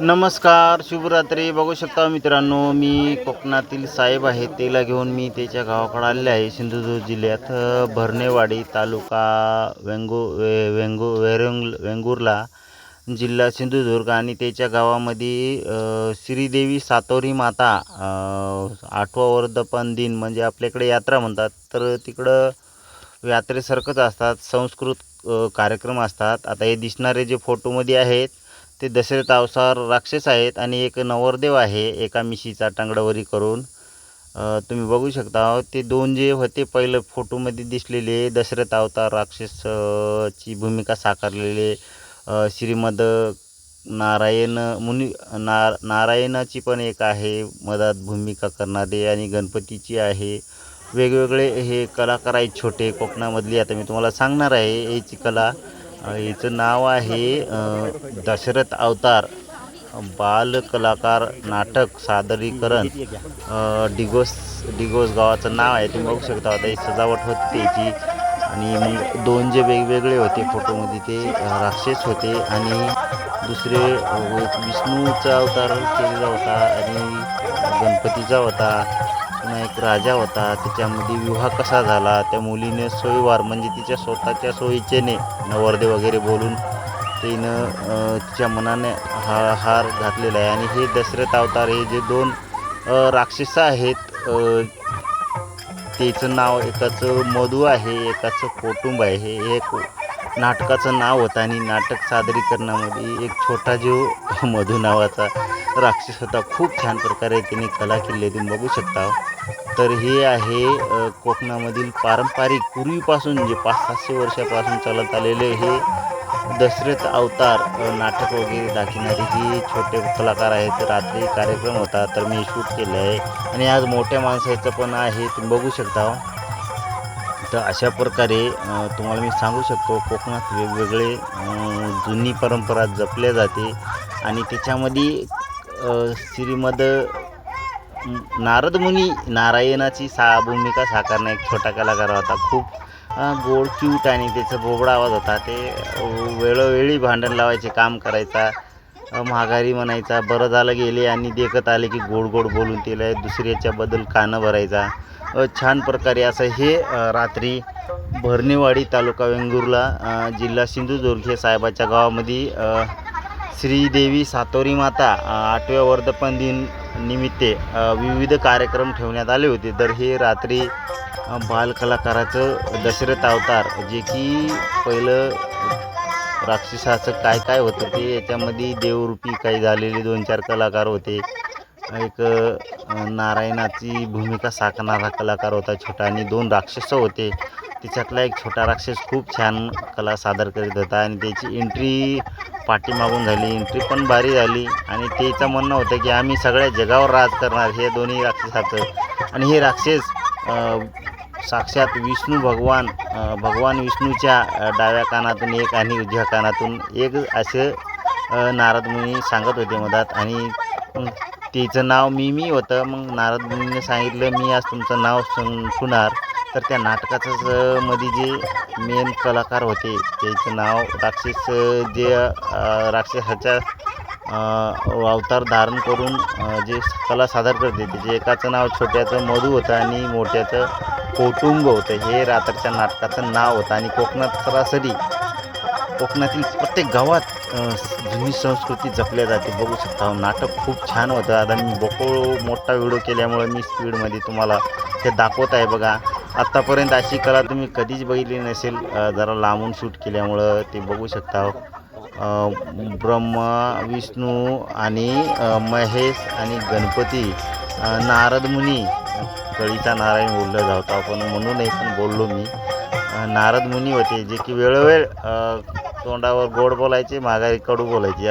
नमस्कार शुभरात्री बघू शकता मित्रांनो मी कोकणातील साहेब आहे. तेला घेऊन मी त्याच्या गावाकडे आलेले आहे सिंधुदुर्ग जिल्ह्यात भरणेवाडी तालुका वेंगू वे वेंगू वेरंग वेंगुर्ला जिल्हा सिंधुदुर्ग आणि त्याच्या गावामध्ये श्रीदेवी सातोरी माता आठवा वर्धपन दिन म्हणजे आपल्याकडे यात्रा म्हणतात. तर तिकडं यात्रेसारखंच असतात संस्कृत कार्यक्रम असतात. आता हे दिसणारे जे फोटोमध्ये आहेत ते दशरथ अवसार राक्षस आहेत आणि एक नवरदेव आहे एका मिशीचा टांगडावरी करून. तुम्ही बघू शकता ते दोन जे होते पहिलं फोटोमध्ये दिसलेले दशरथ अवतार राक्षस ची भूमिका साकारलेले श्रीमद नारायण मुनी ना नारायणाची पण एक आहे मधात भूमिका करणारे आणि गणपतीची आहे. वेगवेगळे हे कलाकार आहेत छोटे कोकणामधली. आता मी तुम्हाला सांगणार आहे याची कला याचं नाव आहे दशरथ अवतार. बाल कलाकार नाटक सादरीकरण. डिगोस डिगोस गावाचं नाव आहे तुम्ही बघू शकता आता सजावट होती त्याची. आणि मग दोन जे वेगवेगळे होते फोटोमध्ये ते राक्षस होते आणि दुसरे विष्णूचा अवतार केलेला होता आणि गणपतीचा होता. पुन्हा एक राजा होता. त्याच्यामध्ये विवाह कसा झाला? त्या मुलीने सोयीवार म्हणजे तिच्या स्वतःच्या सोयीचेने नवरदे वगैरे बोलून तिनं तिच्या मनाने हा हार घातलेला आहे. आणि हे दशरथ अवतार हे जे दोन राक्षस आहेत त्याचं नाव एकाचं मधू आहे एकाचं कुटुंब आहे. हे एक नाटकाचं नाव होतं आणि नाटक सादरीकरणामध्ये एक छोटा जीव मधू नावाचा राक्षस होता. खूप छान प्रकारे त्यांनी कला केली आहे. तुम्ही बघू शकता. तर हे आहे कोकणामधील पारंपरिक पूर्वीपासून जे पाच सातशे वर्षापासून चालत आलेले हे दशरथ अवतार नाटक वगैरे दाखविणारे हे छोटे कलाकार आहेत. रात्री कार्यक्रम होता तर मी शूट केलं आहे आणि आज मोठ्या माणसाचं पण आहे. तुम्ही बघू शकता. तर अशा प्रकारे तुम्हाला मी सांगू शकतो कोकणात वेगवेगळे जुनी परंपरा जपल्या जाते. आणि त्याच्यामध्ये श्रीमद नारद मुनी नारायणाची सा भूमिका साकारणे एक छोटा कलाकार होता. खूप गोड क्यूट आणि त्याचा बोबडा आवाज होता. ते वेळोवेळी भांडण लावायचे काम करायचा. माघारी म्हणायचा बरं झालं गेले आणि देखत आले की गोड गोड बोलून तिला दुसऱ्याच्याबद्दल कानं भरायचा. छान प्रकारे असं हे रात्री भरणेवाडी तालुका वेंगुर्ला जिल्हा सिंधुदुर्ग हे साहेबाच्या गावामध्ये श्रीदेवी सातोरी माता आठव्या वर्धपन दिन निमित्ते विविध कार्यक्रम ठेवण्यात आले होते. तर हे रात्री बालकलाकाराचं दशरथ अवतार जे की पहिलं राक्षसाचं काय काय होतं ते याच्यामध्ये देवरूपी काही झालेले दोन चार कलाकार होते. एक नारायणाची भूमिका साकारणारा कलाकार होता छोटा आणि दोन राक्षस होते. त्याच्यातला एक छोटा राक्षस खूप छान कला सादर करीत होता आणि त्याची एंट्री पाठीमागून झाली. एंट्री पण भारी झाली आणि त्याचं म्हणणं होतं की आम्ही सगळ्या जगावर राज करणार हे दोन्ही राक्षसाचं. आणि हे राक्षस साक्षात विष्णू भगवान भगवान विष्णूच्या डाव्या कानातून एक आणि उजव्या कानातून एक असं नारद मुनी सांगत होते मधात. आणि त्याचं तिचं नाव मिमी होतं. मग नारद मुनीने सांगितलं मी आज तुमचं नाव सुन सुनार. तर त्या नाटकाचंच मध्ये जे मेन कलाकार होते त्याचं नाव राक्षस जे राक्षसाच्या अवतार धारण करून जे कला सादर करते त्याचे एकाचं नाव छोट्याचं मधू होतं आणि मोठ्याचं कौटुंब होतं हे रात्रीच्या नाटकाचं नाव होतं. आणि कोकणात सरासरी कोकणातील प्रत्येक गावात जुनी संस्कृती जपल्या जाते. बघू शकता हो, नाटक खूप छान होतं. आता मी बोको मोठा व्हिडिओ केल्यामुळे मी स्पीडमध्ये तुम्हाला ते दाखवत आहे बघा. आत्तापर्यंत अशी कला तुम्ही कधीच बघितली नसेल. जरा लांबून शूट केल्यामुळं ते बघू शकता अ, ब्रह्मा विष्णू आणि महेश आणि गणपती नारदमुनी नारद मुनी. कळीचा नारायण बोललं जातो आपण म्हणूनही पण बोललो मी. नारदमुनी नारद मुनी होते जे की वेळोवेळ तोंडावर गोड बोलायचे माघारी कडू बोलायचे.